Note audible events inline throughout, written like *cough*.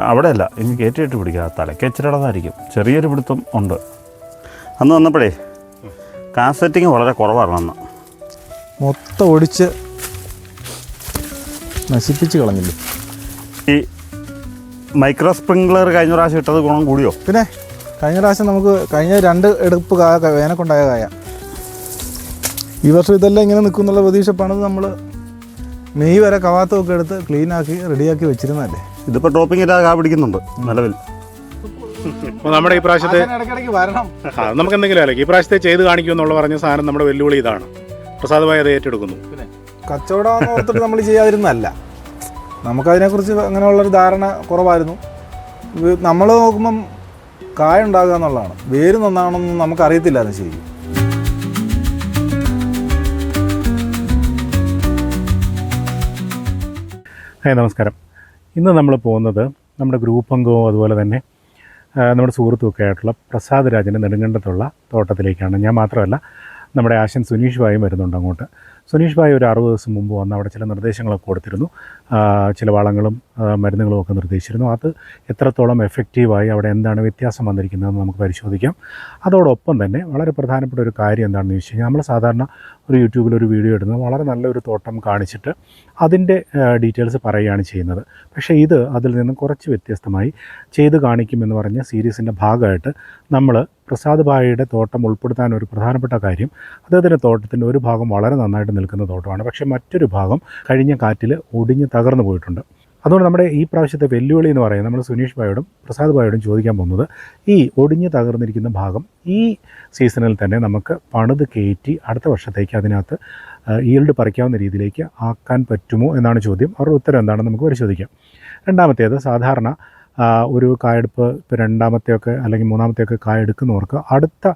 അവിടെയല്ല ഇനി കയറ്റിയിട്ട് പിടിക്കുക തലയ്ക്ക് ഇച്ചിരടതായിരിക്കും ചെറിയൊരു പിടുത്തം ഉണ്ട്. അന്ന് വന്നപ്പോഴേ കാസറ്റിങ് വളരെ കുറവാണ് അന്ന്. മൊത്തം ഒടിച്ച് നശിപ്പിച്ച് കളഞ്ഞില്ലേ? ഈ മൈക്രോ സ്പ്രിംഗ്ലർ കഴിഞ്ഞ പ്രാവശ്യം ഇട്ടത് ഗുണം കൂടിയോ? പിന്നെ കഴിഞ്ഞ പ്രാവശ്യം നമുക്ക് കഴിഞ്ഞ രണ്ട് എടുപ്പ് കായ വേനൽക്കൊണ്ടായ കായ. ഈ വർഷം ഇതെല്ലാം ഇങ്ങനെ നിൽക്കുന്നുള്ള പ്രതീക്ഷ പണിത് നമ്മൾ മെയ് വരെ കവാത്തമൊക്കെ എടുത്ത് ക്ലീനാക്കി റെഡിയാക്കി വെച്ചിരുന്നല്ലേ ഇതിപ്പോൾ ടോപ്പിംഗ് ഇല്ലാതെ കാ പിടിക്കുന്നുണ്ട് നിലവിൽ. അപ്പോൾ നമ്മുടെ ഈ പ്രാവശ്യത്തെ ഇടയ്ക്കിടയ്ക്ക് വരണം. ആ, നമുക്ക് എന്തെങ്കിലും അല്ലേ? ഈ പ്രാവശ്യത്തെ ചെയ്ത് കാണിക്കും എന്നുള്ള പറഞ്ഞ സാധനം നമ്മുടെ വെല്ലുവിളി ഇതാണ്. പ്രസാദമായി അത് ഏറ്റെടുക്കുന്നു. കച്ചവടം ഓർത്തിട്ട് നമ്മൾ ചെയ്യാതിരുന്നല്ല നമുക്കതിനെക്കുറിച്ച് അങ്ങനെയുള്ളൊരു ധാരണ കുറവായിരുന്നു. നമ്മൾ നോക്കുമ്പം കായ ഉണ്ടാകുക എന്നുള്ളതാണ്. വേര് നന്നാണെന്നൊന്നും നമുക്കറിയത്തില്ലായിരുന്നു ശരി. ഹായ് നമസ്കാരം. ഇന്ന് നമ്മൾ പോകുന്നത് നമ്മുടെ ഗ്രൂപ്പ് അംഗവും അതുപോലെ തന്നെ നമ്മുടെ സുഹൃത്തുമൊക്കെ ആയിട്ടുള്ള പ്രസാദ് രാജന്റെ നെടുങ്കണ്ടത്തുള്ള തോട്ടത്തിലേക്കാണ്. ഞാൻ മാത്രമല്ല നമ്മുടെ ആശൻ സുനീഷ് ഭായും വരുന്നുണ്ട് അങ്ങോട്ട്. സുനീഷ് ഭായ് ഒരു അറുപത് ദിവസം മുമ്പ് വന്ന് അവിടെ ചില നിർദ്ദേശങ്ങളൊക്കെ കൊടുത്തിരുന്നു. ചില വളങ്ങളും മരുന്നുകളും ഒക്കെ നിർദ്ദേശിച്ചിരുന്നു. അത് എത്രത്തോളം എഫക്റ്റീവായി അവിടെ എന്താണ് വ്യത്യാസം വന്നിരിക്കുന്നതെന്ന് നമുക്ക് പരിശോധിക്കാം. അതോടൊപ്പം തന്നെ വളരെ പ്രധാനപ്പെട്ട ഒരു കാര്യം എന്താണെന്ന് ചോദിച്ചു കഴിഞ്ഞാൽ നമ്മൾ സാധാരണ ഒരു യൂട്യൂബിൽ ഒരു വീഡിയോ ഇടുന്നത് വളരെ നല്ലൊരു തോട്ടം കാണിച്ചിട്ട് അതിന്റെ ഡീറ്റെയിൽസ് പറയുകയാണ് ചെയ്യുന്നത്. പക്ഷേ ഇത് അതിൽ നിന്നും കുറച്ച് വ്യത്യസ്തമായി ചെയ്ത് കാണിക്കുമെന്ന് പറഞ്ഞ സീരീസിന്റെ ഭാഗമായിട്ട് നമ്മൾ പ്രസാദ് ഭായിയുടെ തോട്ടം ഉൾപ്പെടുത്താൻ ഒരു പ്രധാനപ്പെട്ട കാര്യം അദ്ദേഹത്തിന്റെ തോട്ടത്തിന്റെ ഒരു ഭാഗം വളരെ നന്നായിട്ട് നിൽക്കുന്ന തോട്ടമാണ്. പക്ഷേ മറ്റൊരു ഭാഗം കഴിഞ്ഞ കാറ്റിൽ ഒടിഞ്ഞ് തകർന്നു പോയിട്ടുണ്ട്. അതുകൊണ്ട് നമ്മുടെ ഈ പ്രാവശ്യത്തെ വെല്ലുവിളി എന്ന് പറയുന്നത് നമ്മൾ സുനീഷ് ഭായോടും പ്രസാദ് ഭായോടും ചോദിക്കാൻ പോകുന്നത് ഈ ഒടിഞ്ഞു തകർന്നിരിക്കുന്ന ഭാഗം ഈ സീസണിൽ തന്നെ നമുക്ക് പണിത് കയറ്റി അടുത്ത വർഷത്തേക്ക് അതിനകത്ത് ഈൽഡ് പറിക്കാവുന്ന രീതിയിലേക്ക് ആക്കാൻ പറ്റുമോ എന്നാണ് ചോദ്യം. അവരുടെ ഉത്തരം എന്താണെന്ന് നമുക്ക് പരിശോധിക്കാം. രണ്ടാമത്തേത് സാധാരണ ഒരു കായെടുപ്പ് ഇപ്പോൾ രണ്ടാമത്തെയൊക്കെ അല്ലെങ്കിൽ മൂന്നാമത്തെയൊക്കെ കായ എടുക്കുന്നവർക്ക് അടുത്ത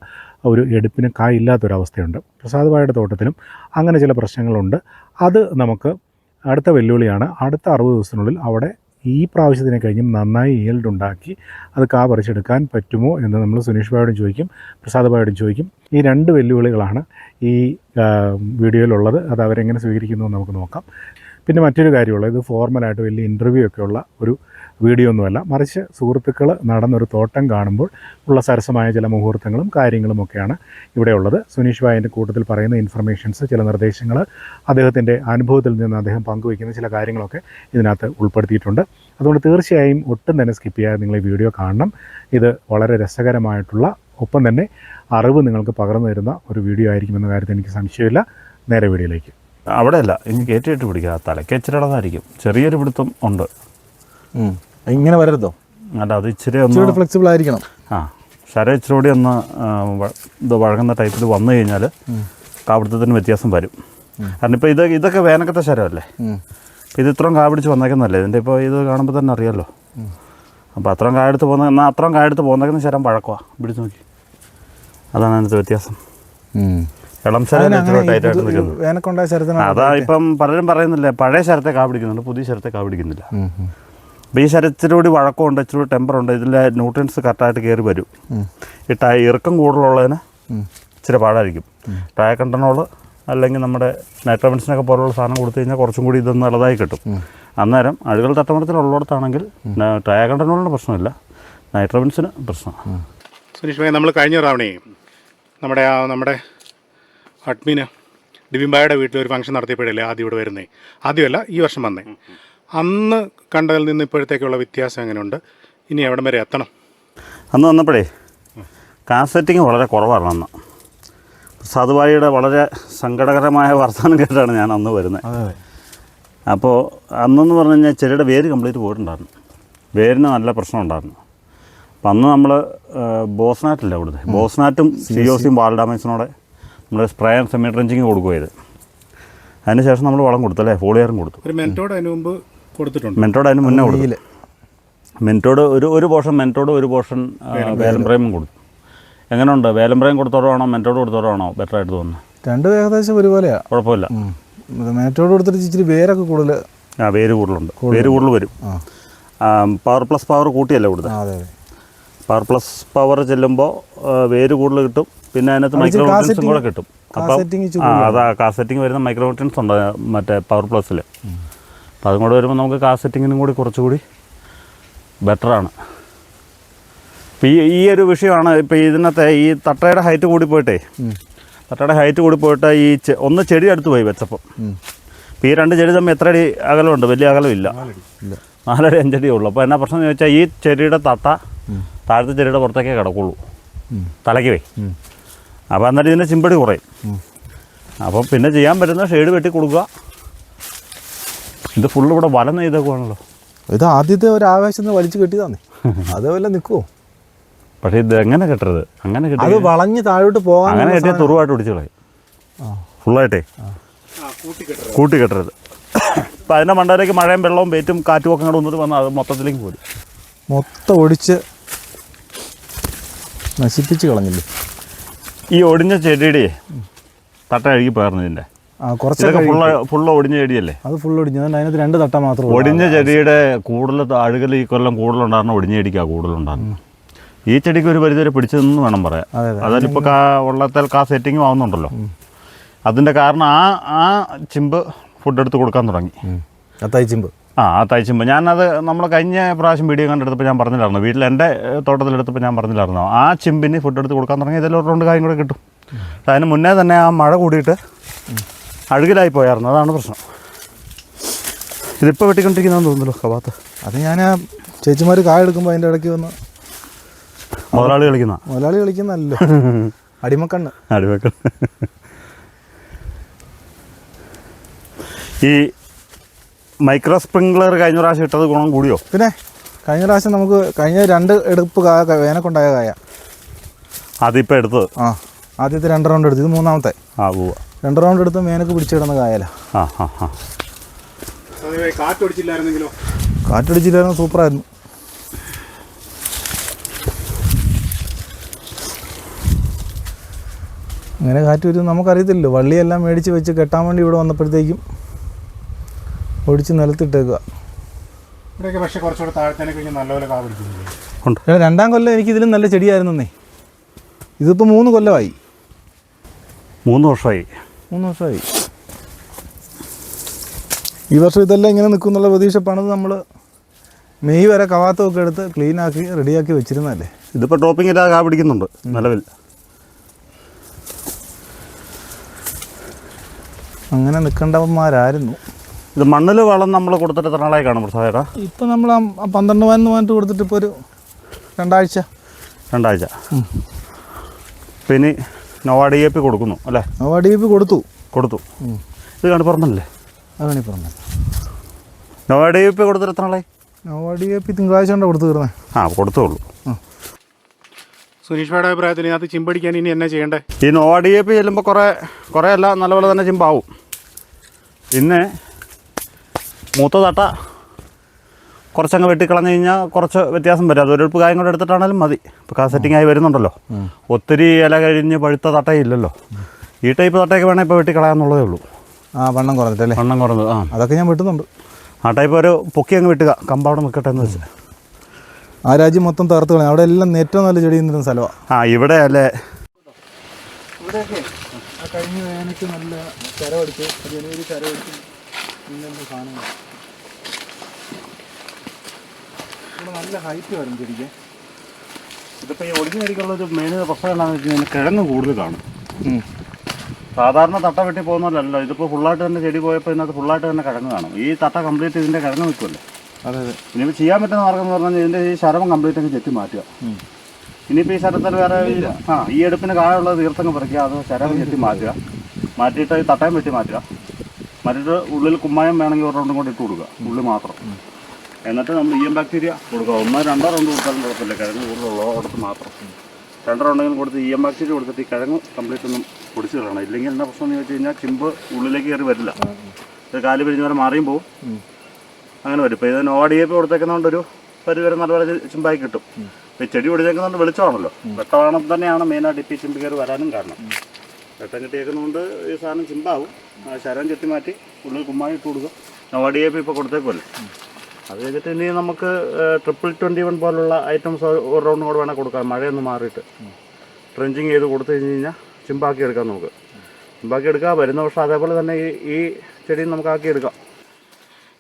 ഒരു എടുപ്പിന് കായ ഇല്ലാത്തൊരവസ്ഥയുണ്ട്. പ്രസാദ് ഭായുടെ തോട്ടത്തിലും അങ്ങനെ ചില പ്രശ്നങ്ങളുണ്ട്. അത് നമുക്ക് അടുത്ത വെല്ലുവിളിയാണ് അടുത്ത അറുപത് ദിവസത്തിനുള്ളിൽ അവിടെ ഈ പ്രാവശ്യത്തിനെ കഴിഞ്ഞും നന്നായി ഈൽഡ് ഉണ്ടാക്കി അത് കാ പറിച്ചെടുക്കാൻ പറ്റുമോ എന്ന് നമ്മൾ സുനീഷ് ഭായോടും ചോദിക്കും പ്രസാദ് ഭായോടും ചോദിക്കും. ഈ രണ്ട് വെല്ലുവിളികളാണ് ഈ വീഡിയോയിലുള്ളത്. അത് അവരെങ്ങനെ സ്വീകരിക്കുന്നു എന്ന് നമുക്ക് നോക്കാം. പിന്നെ മറ്റൊരു കാര്യമുള്ളത് ഇത് ഫോർമലായിട്ട് വലിയ ഇന്റർവ്യൂ ഒക്കെ ഉള്ള ഒരു വീഡിയോ ഒന്നുമല്ല. മറിച്ച് സുഹൃത്തുക്കൾ നടന്നൊരു തോട്ടം കാണുമ്പോൾ ഉള്ള സരസമായ ചില മുഹൂർത്തങ്ങളും കാര്യങ്ങളും ഒക്കെയാണ് ഇവിടെ ഉള്ളത്. സുനീഷ് ഭായിന്റെ കൂട്ടത്തിൽ പറയുന്ന ഇൻഫർമേഷൻസ് ചില നിർദ്ദേശങ്ങൾ അദ്ദേഹത്തിന്റെ അനുഭവത്തിൽ നിന്ന് അദ്ദേഹം പങ്കുവയ്ക്കുന്ന ചില കാര്യങ്ങളൊക്കെ ഇതിനകത്ത് ഉൾപ്പെടുത്തിയിട്ടുണ്ട്. അതുകൊണ്ട് തീർച്ചയായും ഒട്ടും തന്നെ സ്കിപ്പ് ചെയ്യാതെ നിങ്ങൾ ഈ വീഡിയോ കാണണം. ഇത് വളരെ രസകരമായിട്ടുള്ള ഒപ്പം തന്നെ അറിവ് നിങ്ങൾക്ക് പകർന്നു തരുന്ന ഒരു വീഡിയോ ആയിരിക്കുമെന്ന കാര്യത്തിൽ എനിക്ക് സംശയമില്ല. നേരെ വീഡിയോയിലേക്ക്. അവിടെയല്ല ഇനി കയറ്റിയിട്ട് പിടിക്കുക. ഇച്ചിരി ചെറിയൊരു പിടുത്തം ഉണ്ട്. ഇങ്ങനെ വരരുതോ? അല്ല അത് ഇച്ചിരി ഒന്ന് ഫ്ലെക്സിബിൾ ആയിരിക്കണം. ആ ശര ഇച്ചിരി കൂടി ഒന്ന് ഇത് വഴങ്ങുന്ന ടൈപ്പിൽ വന്നു കഴിഞ്ഞാൽ കാപിടുത്തത്തിന് വ്യത്യാസം വരും. കാരണം ഇപ്പോൾ ഇത് ഇതൊക്കെ വേനക്കത്തെ ശരമല്ലേ ഇത് ഇത്രയും കാപിടിച്ച് വന്നേക്കുന്നല്ലേ ഇതിന്റെ ഇപ്പോൾ ഇത് കാണുമ്പോൾ തന്നെ അറിയാമല്ലോ അപ്പോൾ അത്രയും കായെടുത്ത് പോകുന്ന എന്നാൽ അത്രയും കായെടുത്ത് പോകുന്നേക്കുന്ന ശരം പഴക്കമാണ് പിടിച്ച് നോക്കി. അതാണ് അതിനകത്ത് വ്യത്യാസം. ഇളം ശരം ഇച്ചിരി ടൈറ്റായിട്ട് നിൽക്കുന്നത് അതാ ഇപ്പം പലരും പറയുന്നില്ലേ പഴയ ശരത്തെ കാപിടിക്കുന്നുണ്ട് പുതിയ ശരത്തെ കാ പിടിക്കുന്നില്ല അപ്പോൾ ഈ ശരത്തിലൂടെ കൂടി വഴക്കമുണ്ട് ഇച്ചിരി കൂടി ടെമ്പറുണ്ട് ഇതിലെ ന്യൂട്രിയൻസ് കറക്റ്റായിട്ട് കയറി വരും. ഈ ടയ ഇറക്കം കൂടുതലുള്ളതിന് ഇച്ചിരി പാടായിരിക്കും. ടയ കണ്ടനോൾ അല്ലെങ്കിൽ നമ്മുടെ നൈട്രോമിൻസിനൊക്കെ പോലുള്ള സാധനം കൊടുത്തു കഴിഞ്ഞാൽ കുറച്ചും കൂടി ഇതൊന്ന് നല്ലതായി കിട്ടും. അന്നേരം അഴുകൾ തട്ടമരത്തിലുള്ളിടത്താണെങ്കിൽ ടയ കണ്ടനോളിന് പ്രശ്നമില്ല. നൈട്രോമിൻസിന് പ്രശ്നമാണ് സുനീഷ് ഭായി നമ്മൾ കഴിഞ്ഞ തവണയെ നമ്മുടെ ആ നമ്മുടെ അഡ്മിന് ഡിബിംബായുടെ വീട്ടിൽ ഒരു ഫംഗ്ഷൻ നടത്തിയപ്പോഴല്ലേ ആദ്യം ഇവിടെ വരുന്നേ? ആദ്യമല്ല ഈ വർഷം വന്നേ. അന്ന് കണ്ടതിൽ നിന്ന് ഇപ്പോഴത്തേക്കുള്ള വ്യത്യാസം എങ്ങനെയുണ്ട്? ഇനി എവിടം വരെ എത്തണം? അന്ന് വന്നപ്പോഴേ കാസറ്റിങ് വളരെ കുറവാണ് അന്ന്. സാധുവായിയുടെ വളരെ സങ്കടകരമായ വർത്തമാനം കേട്ടാണ് ഞാൻ അന്ന് വരുന്നത്. അപ്പോൾ അന്നെന്ന് പറഞ്ഞു കഴിഞ്ഞാൽ ചെടിയുടെ വേര് കംപ്ലീറ്റ് പോയിട്ടുണ്ടായിരുന്നു. വേരിന് നല്ല പ്രശ്നം ഉണ്ടായിരുന്നു. അപ്പം അന്ന് നമ്മൾ ബോസ്നാറ്റില്ല അവിടുത്തെ. ബോസ്നാറ്റും സി ഒ സിയും വാൽഡാമൈസിനോടെ നമ്മൾ സ്പ്രേ സെമി ഡ്രഞ്ചിങ് കൊടുക്കുക അതിന് ശേഷം നമ്മൾ വളം കൊടുത്തു അല്ലേ? ഫോളിയറും കൊടുത്തു. ഒരു മെന്റോട് അതിന് മുമ്പ് കൊടുത്തിട്ടുണ്ട്. മെന്റോഡ് അതിന് മുന്നേ കൊടുത്തു. മെന്റോഡ് ഒരു ഒരു പോർഷൻ മെന്റോഡ് ഒരു പോർഷൻ വേലംബ്രയും കൊടുത്തു. എങ്ങനെയുണ്ട് വേലംബ്രയും കൊടുത്തോടാണോ മെന്റോഡ് കൊടുത്തോടാണോ ബെറ്റർ ആയിട്ട് തോന്നുന്നത് രണ്ട് ഏകദേശം ഒരുപോലെയാണ് കുഴപ്പമില്ല. മെന്റോഡ് കൊടുത്തിട്ട് ഇച്ചിരി വേരൊക്കെ കൂടുതൽ ആ വേര് കൂടുതലുണ്ട്. വേര് കൂടുതൽ വരും. ആ. പവർ പ്ലസ് പവർ കൂട്ടിയല്ല കൂടുതൽ പവർ പ്ലസ് പവർ ചെല്ലുമ്പോൾ വേര് കൂടുതൽ കിട്ടും. പിന്നെ അതിനകത്ത് അത് മൈക്രോ ന്യൂട്രിയൻസും കൂടെ കിട്ടും. അപ്പം അതാ കാസെറ്റിംഗ് വരുന്ന മൈക്രോ ഉണ്ട് മറ്റേ പവർ പ്ലസ്സിൽ അപ്പം അതും കൂടെ വരുമ്പോൾ നമുക്ക് കാസറ്റിങ്ങിനും കൂടി കുറച്ചുകൂടി ബെറ്ററാണ് ഇപ്പോൾ ഈ ഈ ഒരു വിഷയമാണ് ഇപ്പോൾ ഇതിനകത്തെ ഈ തട്ടയുടെ ഹൈറ്റ് കൂടി പോയിട്ടേ തട്ടയുടെ ഹൈറ്റ് കൂടി പോയിട്ട് ഈ ചെ- ഒന്ന് ചെടി അടുത്ത് പോയി വെച്ചപ്പം. ഇപ്പോൾ ഈ രണ്ട് ചെടി തമ്മിൽ എത്ര അടി അകലമുണ്ട്? വലിയ അകലമില്ല ഇല്ല. നാലടി. അഞ്ചടിയേ ഉള്ളൂ. അപ്പോൾ എന്നാ പ്രശ്നം എന്ന് വെച്ചാൽ ഈ ചെടിയുടെ തട്ട താഴത്തെ ചെടിയുടെ പുറത്തേക്കേ കിടക്കുള്ളൂ. തലയ്ക്ക് പോയി അപ്പോൾ എന്നിട്ട് ഇതിന്റെ ചിമ്പടി കുറയും. അപ്പം പിന്നെ ചെയ്യാൻ പറ്റുന്ന ഷെയ്ഡ് വെട്ടി കൊടുക്കുക. ഇത് ഫുള്ള് ഇവിടെ വല നെയ്തേക്കുവാണല്ലോ ഇത് ആദ്യത്തെ ഒരു ആവേശം വലിച്ചു കെട്ടിയതാന്നേ *laughs* അതേപോലെ നിൽക്കുമോ പക്ഷേ ഇത് എങ്ങനെ കെട്ടരുത്? അങ്ങനെ കെട്ടി അത് വളഞ്ഞ് താഴോട്ട് പോകാൻ അങ്ങനെ കെട്ടിയാൽ തുറവായിട്ട് പിടിച്ച് കളയും. ഫുള്ളായിട്ടേ കൂട്ടി കെട്ടരുത്. അപ്പം അതിന്റെ മണ്ടയിലേക്ക് മഴയും വെള്ളവും വെയിറ്റും കാറ്റും ഒക്കെ കൂടെ വന്നിട്ട് വന്നാൽ അത് മൊത്തത്തിലേക്ക് പോയി മൊത്തം ഒടിച്ച് നശിപ്പിച്ച് കളഞ്ഞില്ലേ? ഈ ഒടിഞ്ഞ ചെടിയുടെ തട്ട അഴുകി പോയിരുന്നു ഇതിന്റെ ആ കുറച്ച് ഒടിഞ്ഞ ചെടിയല്ലേ? അത് ഫുൾ ഒടിഞ്ഞു. അതിനകത്ത് രണ്ട് തട്ട മാത്രം. ഒടിഞ്ഞ ചെടിയുടെ കൂടുതൽ അഴുകൽ ഈ കൊല്ലം കൂടുതലുണ്ടായിരുന്നു ഒടിഞ്ഞ ചെടിക്കാണ് കൂടുതലുണ്ടായിരുന്നു ഈ ചെടിക്ക് ഒരു പരിധി വരെ പിടിച്ചതെന്ന് വേണം പറയാം അതായത് ഇപ്പൊ കാ ഉള്ളത്തിൽ കാ സെറ്റിങ്ങും ആവുന്നുണ്ടല്ലോ. അതിന്റെ കാരണം ആ ആ ചിമ്പ് ഫുഡ് എടുത്ത് കൊടുക്കാൻ തുടങ്ങി. ചിമ്പ്. ആ ആ ആ ഞാനത് നമ്മൾ കഴിഞ്ഞ പ്രാവശ്യം വീഡിയോ കണ്ടെടുത്തപ്പോൾ ഞാൻ പറഞ്ഞില്ലായിരുന്നു. വീട്ടിൽ എന്റെ തോട്ടത്തിലെടുത്തപ്പോൾ ഞാൻ പറഞ്ഞില്ലായിരുന്നു. ആ ചിമ്പിന് ഫുഡ് എടുത്ത് കൊടുക്കാൻ തുടങ്ങി ഇതിൽ ഒരു രണ്ട് കാര്യം കൂടെ കിട്ടും. അതിന് മുന്നേ തന്നെ ആ മഴ കൂടിയിട്ട് അഴുകിലായി പോയായിരുന്നു. അതാണ് പ്രശ്നം. ഇതിപ്പോൾ വെട്ടിക്കൊണ്ടിരിക്കുന്നതെന്ന് തോന്നുന്നല്ലോ കവാത്ത്. അത് ഞാൻ ആ ചേച്ചിമാർ കായ എടുക്കുമ്പോൾ അതിന്റെ ഇടയ്ക്ക് വന്ന് മുതലാളി കളിക്കുന്ന? മുതലാളി കളിക്കുന്നല്ലോ *laughs* അടിമക്കണ്ണ്. അടിവെക്ക ഈ മൈക്രോ സ്പ്രിംഗ്ലർ കഴിഞ്ഞ പ്രാവശ്യം ഇട്ടത് ഗുണം കൂടിയോ? പിന്നെ കഴിഞ്ഞ പ്രാവശ്യം നമുക്ക് കഴിഞ്ഞ രണ്ട് എടുപ്പ് കായ വേനക്കുണ്ടായ കായ. അതിപ്പോൾ എടുത്തത്? ആ ആദ്യത്തെ രണ്ട് റൗണ്ട് എടുത്തു ഇത് മൂന്നാമത്തെ. ആ ഉവ്വ രണ്ട് റൗണ്ട് എടുത്ത് മേനക്ക് പിടിച്ചു കിടന്ന കായല. ആ ആ ആ. കാറ്റൊടിച്ചില്ലായിരുന്നെങ്കിലോ? കാറ്റടിച്ചില്ലായിരുന്നു സൂപ്പറായിരുന്നു. അങ്ങനെ കാറ്റ് വരും നമുക്കറിയത്തില്ലല്ലോ. വള്ളിയെല്ലാം മേടിച്ച് വെച്ച് കെട്ടാൻ വേണ്ടി ഇവിടെ വന്നപ്പോഴത്തേക്കും ഒടിച്ച് നിലത്തിട്ടേക്കുക ഇവിടെയൊക്കെ പക്ഷേ കുറച്ചുകൂടെ താഴത്തേനെ കഴിഞ്ഞ് നല്ലപോലെ കാ പിടിക്കുന്നില്ലേ ഉണ്ട്. രണ്ടാം കൊല്ലം എനിക്ക് ഇതിലും നല്ല ചെടിയായിരുന്നേ ഇതിപ്പോൾ മൂന്ന് കൊല്ലമായി. മൂന്ന് വർഷമായി. മൂന്ന് വർഷമായി ഈ വർഷം ഇതെല്ലാം ഇങ്ങനെ നിൽക്കും എന്നുള്ള പ്രതീക്ഷ പണിത് നമ്മൾ മെയ് വരെ കവാത്തമൊക്കെ എടുത്ത് ക്ലീനാക്കി റെഡിയാക്കി വെച്ചിരുന്നല്ലേ ഇതിപ്പോൾ ടോപ്പിംഗ് ഇല്ലാതെ കാ പിടിക്കുന്നുണ്ട് നിലവിൽ. അങ്ങനെ നിൽക്കേണ്ടവന്മാരായിരുന്നു. ഇത് മണ്ണിൽ വളം നമ്മൾ കൊടുത്തിട്ട് എത്ര നാളായി കാണും പ്രസാദേട്ടാ? ഇപ്പം നമ്മൾ ആ പന്ത്രണ്ട് പതിനൊന്ന് പതിനെട്ട് കൊടുത്തിട്ട് ഇപ്പോൾ ഒരു രണ്ടാഴ്ച. രണ്ടാഴ്ച. പിന്നെ നോവാ ഡി എ പി കൊടുക്കുന്നു അല്ലേ? നോവാ ഡി പി കൊടുത്തു. കൊടുത്തു. ഇത് കണിപ്പറമ്പല്ലേ അതാണിപ്പറമ്പ പറഞ്ഞു നോവാ ഡി എ പി കൊടുത്തിട്ട് എത്ര നാളായി? നോവാ ഡി പി തിങ്കളാഴ്ച കൊണ്ട് കൊടുത്തു തീർന്നേ. ആ കൊടുത്തോളൂ സുനീഷ് അഭിപ്രായത്തിന് അഭിപ്രായത്തിൽ ഇതിനകത്ത് ചിമ്പടിക്കാൻ ഇനി എന്നാ ചെയ്യണ്ടേ? ഈ നോവാ ഡി എ പി ചെല്ലുമ്പോൾ കുറേ കുറേ അല്ല നല്ലപോലെ തന്നെ ചിമ്പാവും. പിന്നെ മൂത്ത തട്ട കുറച്ചങ്ങ് വെട്ടിക്കളഞ്ഞു കഴിഞ്ഞാൽ കുറച്ച് വ്യത്യാസം വരും. അത് ഉപ്പ് കായം കൂടെ എടുത്തിട്ടാണെങ്കിലും മതി ഇപ്പോൾ കാസെറ്റിംഗ് ആയി വരുന്നുണ്ടല്ലോ. ഒത്തിരി ഇല കഴിഞ്ഞ് പഴുത്ത തട്ടയില്ലല്ലോ. ഈ ടൈപ്പ് തട്ടയൊക്കെ വേണേൽ ഇപ്പോൾ വെട്ടിക്കളയാന്നുള്ളതേ ഉള്ളൂ. ആ വണ്ണം കുറഞ്ഞിട്ടല്ലേ? വണ്ണം കുറഞ്ഞത് ആ. അതൊക്കെ ഞാൻ വെട്ടുന്നുണ്ട്. ആ ടൈപ്പ് ഒരു പൊക്കി അങ്ങ് വെട്ടുക. കമ്പവിടെ നിൽക്കട്ടെ എന്ന് വെച്ചാൽ ആ രാജ്യം മൊത്തം തകർത്ത് കളയാം. അവിടെ എല്ലാം ഏറ്റവും നല്ല ചെടി നിന്നിരുന്ന സ്ഥലമാണ് ആ ഇവിടെ അല്ലേ? ഇവിടെയൊക്കെ ആ കഴിഞ്ഞ വേനയ്ക്ക് നല്ല ചരവടിച്ച് ജനുവരി ചരവടിച്ച് ഇങ്ങനത്തെ സാധനങ്ങൾ ഇവിടെ നല്ല ഹൈറ്റ് വരും ചെടിക്ക് ഇതിപ്പോൾ ഈ ഒടിഞ്ഞ അടിക്കുള്ള ഒരു മെയിൻ പ്രശ്നം എന്താണെന്ന് വെച്ച് കഴിഞ്ഞാൽ കിഴങ്ങ് കൂടുതൽ കാണും. സാധാരണ തട്ട വെട്ടി പോകുന്നതല്ലോ ഇതിപ്പോൾ ഫുള്ളായിട്ട് തന്നെ ചെടി പോയപ്പോൾ ഇതിനകത്ത് ഫുള്ളായിട്ട് തന്നെ കിഴങ്ങ് കാണും. ഈ തട്ട കംപ്ലീറ്റ് ഇതിന്റെ കിഴങ്ങ് നിൽക്കുമല്ലോ അതെ അതെ. ഇനിയിപ്പോൾ ചെയ്യാൻ പറ്റുന്ന മാർഗം എന്ന് പറഞ്ഞാൽ ഇതിന്റെ ഈ ശരമം കംപ്ലീറ്റ് അങ്ങ് ചെത്തി മാറ്റുക. ഇനിയിപ്പോൾ ഈ ശരത്തിൽ വേറെ ആ ഈ എടുപ്പിന് കാഴുള്ളത് തീർത്തങ്ങ് പറിക്കുക. അത് ശരം ചെത്തി മാറ്റുക. മാറ്റിയിട്ട് ഈ തട്ടയും വെട്ടി മാറ്റുക. മറ്റിട്ട് ഉള്ളിൽ കുമ്മായം വേണമെങ്കിൽ ഒരു കൊണ്ട് കൂടി ഇട്ട് കൊടുക്കുക. ഉള്ളിൽ മാത്രം. എന്നിട്ട് നമ്മൾ ഇ എം ബാക്ടീരിയ കൊടുക്കുക. ഒന്നോ രണ്ടോ റൗണ്ട് കൊടുത്താലും കുഴപ്പമില്ല. കിഴങ്ങ് കൂടുതലുള്ളടത്ത് മാത്രം. രണ്ടോ റൗണ്ടെങ്കിലും കൊടുത്ത് ഇ എം ബാക്ടീരിയ കൊടുത്തിട്ട് ഈ കിഴങ്ങ് കംപ്ലീറ്റ് ഒന്നും പൊടിച്ച് കളയണം. ഇല്ലെങ്കിൽ എന്താ പ്രശ്നം എന്ന് വെച്ച് കഴിഞ്ഞാൽ ചിമ്പ് ഉള്ളിലേക്ക് കയറി വരില്ല. കാൽ പിരിഞ്ഞ് വരെ മാറിയും പോവും. അങ്ങനെ വരും. ഇപ്പോൾ ഇത് നോവാടിയപ്പ് കൊടുത്തേക്കുന്നതുകൊണ്ട് ഒരു പരിവരെ നല്ലപോലെ ചിമ്പായി കിട്ടും. ഇപ്പോൾ ഈ ചെടി പിടിച്ചേക്കുന്നതുകൊണ്ട് വെളിച്ചമാണല്ലോ. വെട്ടവാണം തന്നെയാണ് മെയിനായിട്ട് ഇപ്പോൾ ഈ ചിമ്പ് കയറി വരാനും കാരണം. വെട്ടം കിട്ടിയേക്കുന്നതുകൊണ്ട് ഈ സാധനം ചിമ്പാവും. ശരം ചെത്തി മാറ്റി ഉള്ളിൽ കുമ്മായി ഇട്ട് കൊടുക്കുക നോവാടിയപ്പ് ഇപ്പോൾ കൊടുത്തേക്കുമല്ലോ. അത് കഴിഞ്ഞിട്ട് ഇനി നമുക്ക് ട്രിപ്പിൾ ട്വന്റി വൺ പോലുള്ള ഐറ്റംസ് ഒരു റൗണ്ട് കൂടെ വേണേൽ കൊടുക്കാം. മഴയൊന്ന് മാറിയിട്ട്. ട്രെഞ്ചിങ് ചെയ്ത് കൊടുത്തു കഴിഞ്ഞ് കഴിഞ്ഞാൽ ചിമ്പാക്കി എടുക്കാം നമുക്ക്. ചിമ്പാക്കി എടുക്കാം. വരുന്ന വർഷം അതേപോലെ തന്നെ ഈ ഈ ചെടിയും നമുക്ക് ആക്കി എടുക്കാം.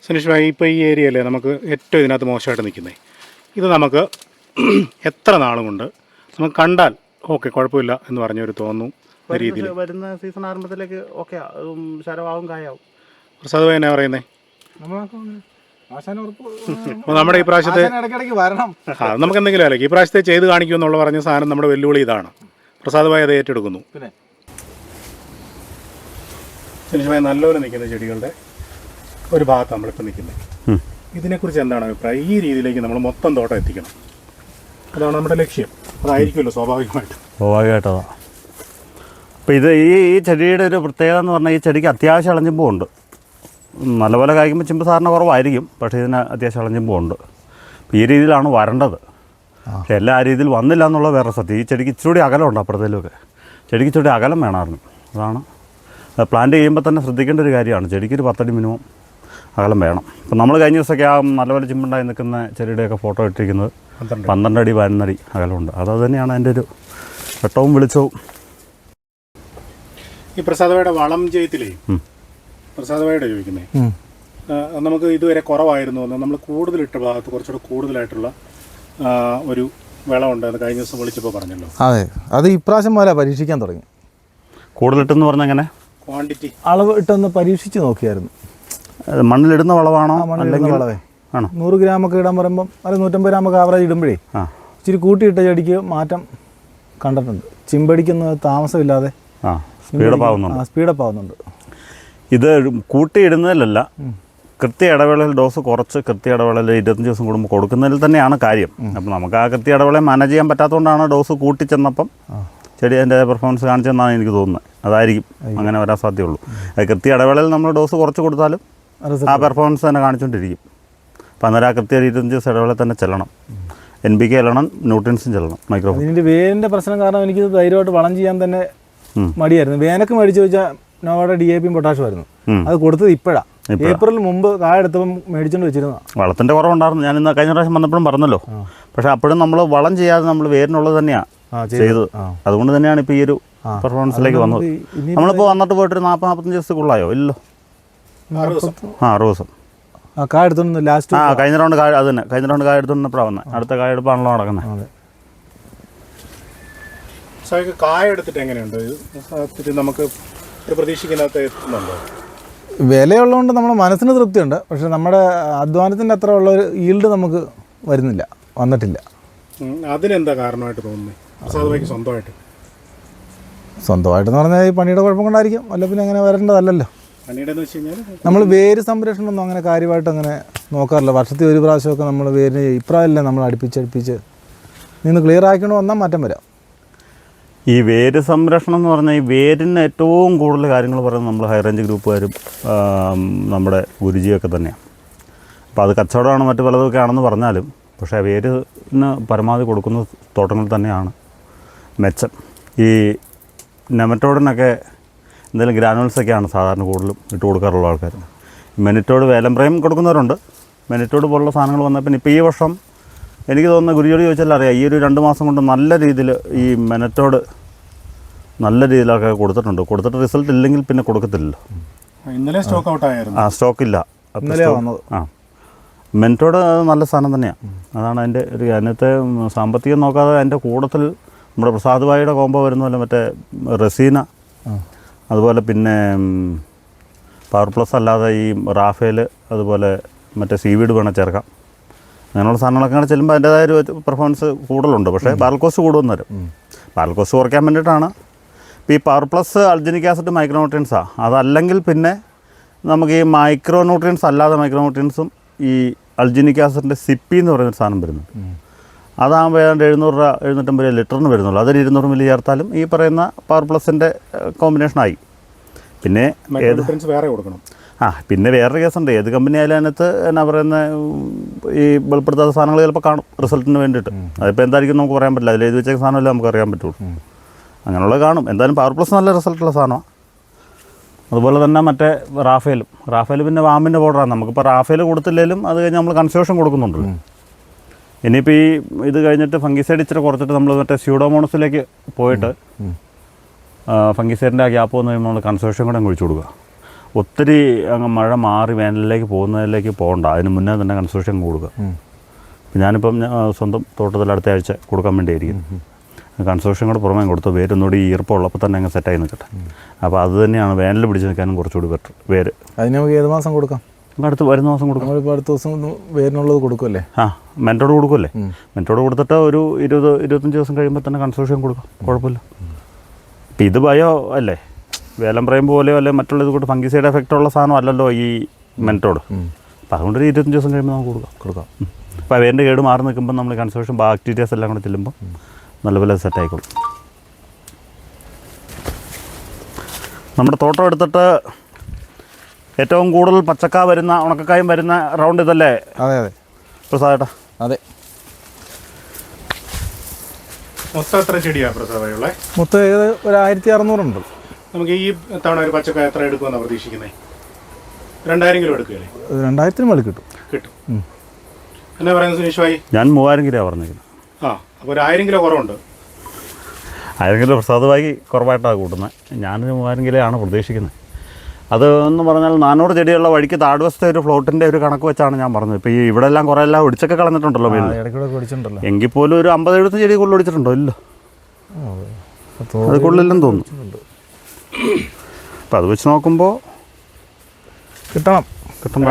സുനീഷ് ഭായി ഇപ്പോൾ ഈ ഏരിയയല്ലേ നമുക്ക് ഏറ്റവും ഇതിനകത്ത് മോശമായിട്ട് നിൽക്കുന്നത് ഇത് നമുക്ക് *clears throat* എത്ര നാളും കൊണ്ട് നമുക്ക് കണ്ടാൽ ഓക്കെ കുഴപ്പമില്ല എന്ന് പറഞ്ഞൊരു തോന്നും രീതിയിൽ വരുന്ന സീസൺ ആരംഭത്തിലേക്ക് ഓക്കെ ശരവാകും കായാവും. പ്രസാദ് ഭായി എന്നാ പറയുന്നത് *laughs* അപ്പോൾ നമ്മുടെ ഈ പ്രാവശ്യത്തെ ഇടയ്ക്കിടയ്ക്ക് വരണം. *laughs* ആ നമുക്ക് എന്തെങ്കിലും അല്ലേ? ഈ പ്രാവശ്യത്തെ ചെയ്ത് കാണിക്കുമെന്നുള്ള പറഞ്ഞ സാധനം നമ്മുടെ വെല്ലുവിളി ഇതാണ്. പ്രസാദമായി അത് ഏറ്റെടുക്കുന്നു. പിന്നെ? ശനിശമായി നല്ലപോലെ നിൽക്കുന്ന ചെടികളുടെ ഒരു ഭാഗത്ത് നമ്മളിപ്പോൾ നിൽക്കുന്നത്. ഇതിനെ ഇതിനെക്കുറിച്ച് എന്താണ് അഭിപ്രായം? ഈ രീതിയിലേക്ക് നമ്മൾ മൊത്തം തോട്ടം എത്തിക്കണം. അതാണ് നമ്മുടെ ലക്ഷ്യം. അതായിരിക്കുമല്ലോ സ്വാഭാവികമായിട്ട്. സ്വാഭാവികമായിട്ടതാണ് അപ്പോൾ ഇത് ഈ ഈ ചെടിയുടെ ഒരു പ്രത്യേകത എന്ന് പറഞ്ഞാൽ ഈ ചെടിക്ക് അത്യാവശ്യം ഇളഞ്ഞിമ്പും ഉണ്ട് നല്ലപോലെ കായ്ക്കുമ്പോൾ ചിമ്പ് സാറിന് കുറവായിരിക്കും. പക്ഷേ ഇതിന് അത്യാവശ്യം ഇളഞ്ഞിമ്പും ഉണ്ട്. ഈ രീതിയിലാണ് വരേണ്ടത്. പക്ഷേ എല്ലാ രീതിയിൽ വന്നില്ല എന്നുള്ള വേറെ സത്യം. ഈ ചെടിക്ക് ഇച്ചിരി അകലമുണ്ട് അപ്പുറത്തേലൊക്കെ. ചെടിക്ക് ഇച്ചിരി അകലം വേണമായിരുന്നു. അതാണ്. പ്ലാന്റ് ചെയ്യുമ്പോൾ തന്നെ ശ്രദ്ധിക്കേണ്ട ഒരു കാര്യമാണ്. ചെടിക്ക് ഒരു പത്തടി മിനിമം അകലം വേണം. ഇപ്പം നമ്മൾ കഴിഞ്ഞ ദിവസമൊക്കെ ആ നല്ലപോലെ ചിമ്പുണ്ടായി നിൽക്കുന്ന ചെടിയുടെയൊക്കെ ഫോട്ടോ ഇട്ടിരിക്കുന്നത് പന്ത്രണ്ട് അടി പതിനൊന്നടി അകലമുണ്ട്. അത് തന്നെയാണ് അതിന്റെ ഒരു വെട്ടവും വിളിച്ചവും. ഈ പ്രസാദവയുടെ വളം ചെയ്യത്തിലേ ഉം. പ്രസാദവയുടെ ചോദിക്കുന്നേ നമുക്ക് ഇതുവരെ കുറവായിരുന്നു എന്ന് നമ്മൾ കൂടുതലിട്ട ഭാഗത്ത് കുറച്ചുകൂടെ കൂടുതലായിട്ടുള്ള ഒരു വിളവുണ്ട് അത് കഴിഞ്ഞ ദിവസം വിളിച്ചപ്പോൾ പറഞ്ഞല്ലോ. അതെ. അത് ഇപ്രാവശ്യം പോലെ പരീക്ഷിക്കാൻ തുടങ്ങി. കൂടുതലിട്ടെന്ന് പറഞ്ഞാൽ എങ്ങനെ? ക്വാണ്ടിറ്റി അളവ് ഇട്ടൊന്ന് പരീക്ഷിച്ച് നോക്കിയായിരുന്നു. മണ്ണിലിടുന്ന വളമാണോ? മണ്ണിലിടുന്ന അല്ലെങ്കിൽ വളവേ. ആണോ? നൂറ് ഗ്രാമൊക്കെ ഇടാൻ പറയുമ്പം അല്ല നൂറ്റമ്പത് ഗ്രാമൊക്കെ ആവറേജ് ഇടുമ്പോഴേ ആ. ഇച്ചിരി കൂട്ടിയിട്ട ചെടിക്ക് മാറ്റം കണ്ടിട്ടുണ്ട്. ചിമ്പടിക്കുന്ന താമസമില്ലാതെ ആ സ്പീഡപ്പ് ആവുന്നുണ്ട്. സ്പീഡപ്പ് ആവുന്നുണ്ട്. ഇത് കൂട്ടിയിടുന്നതിലല്ല കൃത്യ ഇടവേളയിൽ ഡോസ് കുറച്ച് കൃത്യ ഇടവേളയിൽ ഇരുപത്തഞ്ച് ദിവസം കൂടുമ്പോൾ കൊടുക്കുന്നതിൽ തന്നെയാണ് കാര്യം. അപ്പം നമുക്ക് ആ കൃത്യ ഇടവേളയെ മാനേജ് ചെയ്യാൻ പറ്റാത്തതുകൊണ്ടാണ് ഡോസ് കൂട്ടി ചെന്നപ്പം ചെടി അതിന്റെ പെർഫോമൻസ് കാണിച്ചെന്നാണ് എനിക്ക് തോന്നുന്നത്. അതായിരിക്കും. അങ്ങനെ വരാൻ സാധ്യതയുള്ളൂ. അത് കൃത്യ ഇടവേളയിൽ നമ്മൾ ഡോസ് കുറച്ച് കൊടുത്താലും ആ പെർഫോമൻസ് തന്നെ കാണിച്ചുകൊണ്ടിരിക്കും അപ്പം അന്നേരം ആ കൃത്യ ഇരുപത്തഞ്ച് ദിവസം ഇടവേളയിൽ തന്നെ ചെല്ലണം. എൻ ബി കെ ചെല്ലണം ന്യൂട്രിയൻസും ചെല്ലണം മൈക്രോ ഇതിന്റെ വേരിന്റെ പ്രശ്നം കാരണം എനിക്ക് ധൈര്യമായിട്ട് വളം ചെയ്യാൻ തന്നെ മടിയായിരുന്നു. വേനൊക്കെ മേടിച്ച് വെച്ചാൽ നോവയുടെ ഡി എ പിയും പൊട്ടാഷും ആയിരുന്നു. അത് കൊടുത്തത് ഇപ്പോഴാണ് ഏപ്രിൽ മുമ്പ് കായ എടുത്തപ്പം മേടിച്ചോണ്ട് വെച്ചിരുന്ന വളത്തിന്റെ കുറവുണ്ടായിരുന്നു. ഞാൻ ഇന്ന് കഴിഞ്ഞ പ്രാവശ്യം വന്നപ്പോഴും പറഞ്ഞല്ലോ. പക്ഷെ അപ്പോഴും നമ്മൾ വളം ചെയ്യാതെ നമ്മൾ വേരിനുള്ളത് തന്നെയാണ് ആ, ചെയ്തത്. അതുകൊണ്ട് തന്നെയാണ് ഇപ്പോൾ ഈ ഒരു പെർഫോമൻസിലേക്ക് വന്നത്. നമ്മളിപ്പോ നമ്മളിപ്പോൾ വന്നിട്ട് പോയിട്ട് ഒരു നാൽപ്പത് നാൽപ്പത്തഞ്ച് ദിവസത്തേക്കുള്ളായോ ഇല്ലല്ലോ ദിവസം. ആ അറുപത് ദിവസം. ആ കായ എടുത്തോണ്ട് ലാസ്റ്റ് ആ കഴിഞ്ഞ റൗണ്ട് കായ അത് തന്നെ. കഴിഞ്ഞ റൗണ്ട് കായ എടുത്തുകൊണ്ടിപ്പോഴാണ് വന്നത് അടുത്ത കായ എടുപ്പാണല്ലോ നടക്കുന്നത് കായ എടുത്തിട്ട് എങ്ങനെയുണ്ട്? നമുക്ക് ഒരു പ്രതീക്ഷിക്കാത്ത എത്തുന്നുണ്ടോ വിലയുള്ളതുകൊണ്ട് നമ്മുടെ മനസ്സിന് തൃപ്തിയുണ്ട്. പക്ഷെ നമ്മുടെ അധ്വാനത്തിന്റെ അത്ര ഉള്ള ഒരു ഈൽഡ് നമുക്ക് വരുന്നില്ല. വന്നിട്ടില്ല. അതിനെന്താ കാരണമായിട്ട് തോന്നുന്നത് സ്വന്തമായിട്ട്. സ്വന്തമായിട്ടെന്ന് പറഞ്ഞാൽ ഈ പണിയുടെ കുഴപ്പം കൊണ്ടായിരിക്കും. അല്ല പിന്നെ അങ്ങനെ വരേണ്ടതല്ലല്ലോ. നമ്മൾ വേര് സംരക്ഷണം ഒന്നും അങ്ങനെ കാര്യമായിട്ട് അങ്ങനെ നോക്കാറില്ല. വർഷത്തിൽ ഒരു പ്രാവശ്യമൊക്കെ നമ്മൾ വേരിന് ഇപ്രായമല്ലേ നമ്മൾ അടുപ്പിച്ചടുപ്പിച്ച് നിന്ന് ക്ലിയർ ആക്കിക്കൊണ്ട് വന്നാൽ മാറ്റം വരാം. ഈ വേര് സംരക്ഷണം എന്ന് പറഞ്ഞാൽ ഈ വേരിന് ഏറ്റവും കൂടുതൽ കാര്യങ്ങൾ പറയുന്നത് നമ്മൾ ഹൈ റേഞ്ച് ഗ്രൂപ്പുകാരും നമ്മുടെ ഗുരുജിയൊക്കെ തന്നെയാണ് അപ്പോൾ അത് കച്ചവടമാണ് മറ്റു പലതൊക്കെ ആണെന്ന് പറഞ്ഞാലും പക്ഷേ വേരിന് പരമാവധി കൊടുക്കുന്ന തോട്ടങ്ങൾ തന്നെയാണ് മെച്ചം. ഈ നെമറ്റോഡിനൊക്കെ എന്തെങ്കിലും ഗ്രാനുവൽസൊക്കെയാണ് സാധാരണ കൂടുതലും ഇട്ട് കൊടുക്കാറുള്ള ആൾക്കാർ മെനിറ്റോഡ് വേലംപ്രയം കൊടുക്കുന്നവരുണ്ട്. മെനിറ്റോഡ് പോലുള്ള സാധനങ്ങൾ വന്നപ്പോൾ ഇപ്പോൾ ഈ വർഷം എനിക്ക് തോന്നുന്ന ഗുരുജോട് ചോദിച്ചാൽ അറിയാം ഈ ഒരു രണ്ട് മാസം കൊണ്ട് നല്ല രീതിയിൽ ഈ മെനറ്റോട് നല്ല രീതിയിലൊക്കെ കൊടുത്തിട്ടുണ്ട്. കൊടുത്തിട്ട് റിസൾട്ട് ഇല്ലെങ്കിൽ പിന്നെ കൊടുക്കത്തില്ലല്ലോ. ഇന്നലെ സ്റ്റോക്ക് ഔട്ട് ആയിരുന്നു. ആ സ്റ്റോക്ക് ഇല്ല. ആ. മെന്റോഡ് നല്ല സാധനം തന്നെയാണ് അതാണ് അതിന്റെ ഒരു അതിനകത്തെ സാമ്പത്തികം നോക്കാതെ അതിന്റെ കൂടത്തിൽ നമ്മുടെ പ്രസാദ് ഭായിയുടെ കോമ്പോ വരുന്ന പോലെ മറ്റേ റസീന അതുപോലെ പിന്നെ പവർ പ്ലസ് അല്ലാതെ ഈ റാഫേൽ അതുപോലെ മറ്റേ സീവീഡ് വേണം ചേർക്കാം. അങ്ങനെയുള്ള സാധനങ്ങളൊക്കെ അങ്ങനെ ചെല്ലുമ്പോൾ അതിന്റെതായ ഒരു പെർഫോമൻസ് കൂടുതലുണ്ട്. പക്ഷേ ബാരൽ കോസ്റ്റ് കൂടുതൽ വരും. ബാരൽ കോസ്റ്റ് കുറയ്ക്കാൻ വേണ്ടിയിട്ടാണ്. ഇപ്പോൾ ഈ power plus alginic acid micro ന്യൂട്രിയൻസാണ് അതല്ലെങ്കിൽ പിന്നെ നമുക്ക് ഈ മൈക്രോന്യൂട്രിയൻസ് അല്ലാതെ മൈക്രോന്യൂട്രിയൻസും ഈ അൾജനിക് ആസിഡിന്റെ സിപ്പി എന്ന് പറയുന്ന സാധനം വരുന്നുണ്ട്. അതാകുമ്പോൾ ഏതാണ്ട് എഴുന്നൂറ് രൂപ എഴുന്നൂറ്റമ്പത് രൂപ ലിറ്ററിന് വരുന്നുള്ളൂ. അതൊരു ഇരുന്നൂറ് മില്ലി ചേർത്താലും ഈ പറയുന്ന പവർ പ്ലസിന്റെ കോമ്പിനേഷനായി പിന്നെ വേറെ കൊടുക്കണം. ആ പിന്നെ വേറൊരു കേസുണ്ട്. ഏത് കമ്പനി ആയാലും അതിനകത്ത് എന്നാ പറയുന്ന ഈ വെളിപ്പെടുത്താത്ത സാധനങ്ങൾ ചിലപ്പോൾ കാണും റിസൾട്ടിന് വേണ്ടിയിട്ട്. അതിപ്പോൾ എന്തായിരിക്കും നമുക്ക് പറയാൻ പറ്റില്ല. അതിൽ എഴുതി വെച്ച സാധനമല്ലേ നമുക്ക് അറിയാൻ പറ്റുള്ളൂ. അങ്ങനെയുള്ള കാണും. എന്തായാലും പവർ പ്ലസ് നല്ല റിസൾട്ടുള്ള സാധനമാണ് അതുപോലെ തന്നെ മറ്റേ റാഫേലും റാഫേൽ പിന്നെ വാമിന്റെ ബോർഡറാണ് നമുക്കിപ്പോൾ റാഫേൽ കൊടുത്തില്ലെങ്കിലും അത് കഴിഞ്ഞ് നമ്മൾ കൺസേഷൻ കൊടുക്കുന്നുണ്ടല്ലോ ഇനിയിപ്പോൾ ഈ ഇത് കഴിഞ്ഞിട്ട് ഫംഗിസൈഡ് ഇച്ചിരി കുറച്ചിട്ട് നമ്മൾ മറ്റേ സ്യൂഡോമോണസിലേക്ക് പോയിട്ട് ഫംഗിസൈഡിന്റെ ആ ഗ്യാപ്പ് വന്നു കഴിയുമ്പോൾ നമ്മൾ കൺസേഷൻ കൂടെ കുഴിച്ചു ഒഴിച്ചു കൊടുക്കുക. ഒത്തിരി അങ്ങ് മഴ മാറി വേനലിലേക്ക് പോകുന്നതിലേക്ക് പോകണ്ട. അതിന് മുന്നേ തന്നെ കൺസ്ട്രക്ഷൻ കൊടുക്കുക. ഞാനിപ്പം സ്വന്തം തോട്ടത്തിൽ അടുത്ത ആഴ്ച കൊടുക്കാൻ വേണ്ടിയായിരിക്കും. കൺസ്ട്രക്ഷൻ കൂടെ പുറമേ കൊടുത്തു വേരൊന്നുകൂടി ഈർപ്പമുള്ളപ്പോൾ തന്നെ അങ്ങ് സെറ്റായി നിൽക്കട്ടെ. അപ്പോൾ അത് തന്നെയാണ് വേനൽ പിടിച്ച് നിൽക്കാനും കുറച്ചുകൂടി ബെറ്റർ വേര്. അതിന് നമുക്ക് ഏത് മാസം കൊടുക്കാം? അടുത്ത് വരുന്ന ദിവസം കൊടുക്കും. നമ്മളിപ്പോൾ അടുത്ത ദിവസം ഒന്ന് വേരിനുള്ളത് കൊടുക്കുമല്ലേ ആ മെന്റോട് കൊടുക്കുമല്ലേ മെന്റോട് കൊടുത്തിട്ട് ഒരു ഇരുപത് ഇരുപത്തഞ്ച് ദിവസം കഴിയുമ്പോൾ തന്നെ കൺസ്ട്രക്ഷൻ കൊടുക്കാം. കുഴപ്പമില്ല. ഇപ്പം ഇത് ഭയോ അല്ലേ? വേലം പറയും പോലെയോ അല്ലെങ്കിൽ മറ്റുള്ള ഇത് കൂട്ട് ഫംഗിസൈഡ് എഫക്റ്റ് ഉള്ള സാധനം അല്ലല്ലോ ഈ മെന്റോട് അപ്പം അതുകൊണ്ട് ഒരു ഇരുപത്തഞ്ച് ദിവസം കഴിയുമ്പോൾ നമുക്ക് കൊടുക്കാം. കൊടുക്കാം. അപ്പോൾ അവേന്റെ കേട് മാറി നിൽക്കുമ്പോൾ നമ്മൾ കൺസ്ട്രക്ഷൻ ബാക്ടീരിയാസ് എല്ലാം കൂടെ ചെല്ലുമ്പോൾ നല്ലപോലെ സെറ്റ് ആയിക്കോളും. നമ്മുടെ തോട്ടം എടുത്തിട്ട് ഏറ്റവും കൂടുതൽ പച്ചക്ക വരുന്ന ഉണക്കക്കായും വരുന്ന റൗണ്ട് ഇതല്ലേ? അതെ അതെ. പ്രസാദേട്ടാ. അതെ. മൊത്തം എത്ര ചെടിയാണ് പ്രസാദ് മൊത്തം ഒരു ആയിരത്തി അറുന്നൂറുണ്ട്. നമുക്ക് ഈ തവണ ഒരു പച്ചക്കായ എത്ര എടുക്കുമെന്നാണ് പ്രതീക്ഷിക്കുന്നത് രണ്ടായിരം കിലോ എടുക്കുകയല്ലേ? രണ്ടായിരത്തിന് മേളിൽ കിട്ടും. കിട്ടും. എന്നാ പറയുന്നത് സുനീഷ് ഭായി ഞാൻ മൂവായിരം കിലോ പറഞ്ഞിരിക്കുന്നത്. ആ അപ്പോൾ ഒരു ആയിരം കിലോ കുറവുണ്ട്. ആയിരം കിലോ പ്രസാദമായി കുറവായിട്ടാണ് കൂട്ടുന്നത്. ഞാനൊരു മൂവായിരം കിലോ ആണ് പ്രതീക്ഷിക്കുന്നത്. അത് എന്ന് പറഞ്ഞാൽ നാനൂറ് ചെടിയുള്ള വഴിക്ക് താഴ്വശത്തെ ഒരു ഫ്ലോട്ടിന്റെ ഒരു കണക്ക് വെച്ചാണ് ഞാൻ പറഞ്ഞത്. ഇപ്പോൾ ഈ ഇവിടെ എല്ലാം കുറേ എല്ലാം ഒടിച്ചൊക്കെ കളഞ്ഞിട്ടുണ്ടല്ലോ പിന്നെ എങ്കിൽ പോലും ഒരു അമ്പത് എഴുപത്തഞ്ച് ചെടി കൂടുതൽ ഒടിച്ചിട്ടുണ്ടോ? ഇല്ല. അത് കൊള്ളില്ലെന്ന് തോന്നുന്നു അപ്പം അത് വെച്ച് നോക്കുമ്പോൾ കിട്ടണം. കിട്ടണം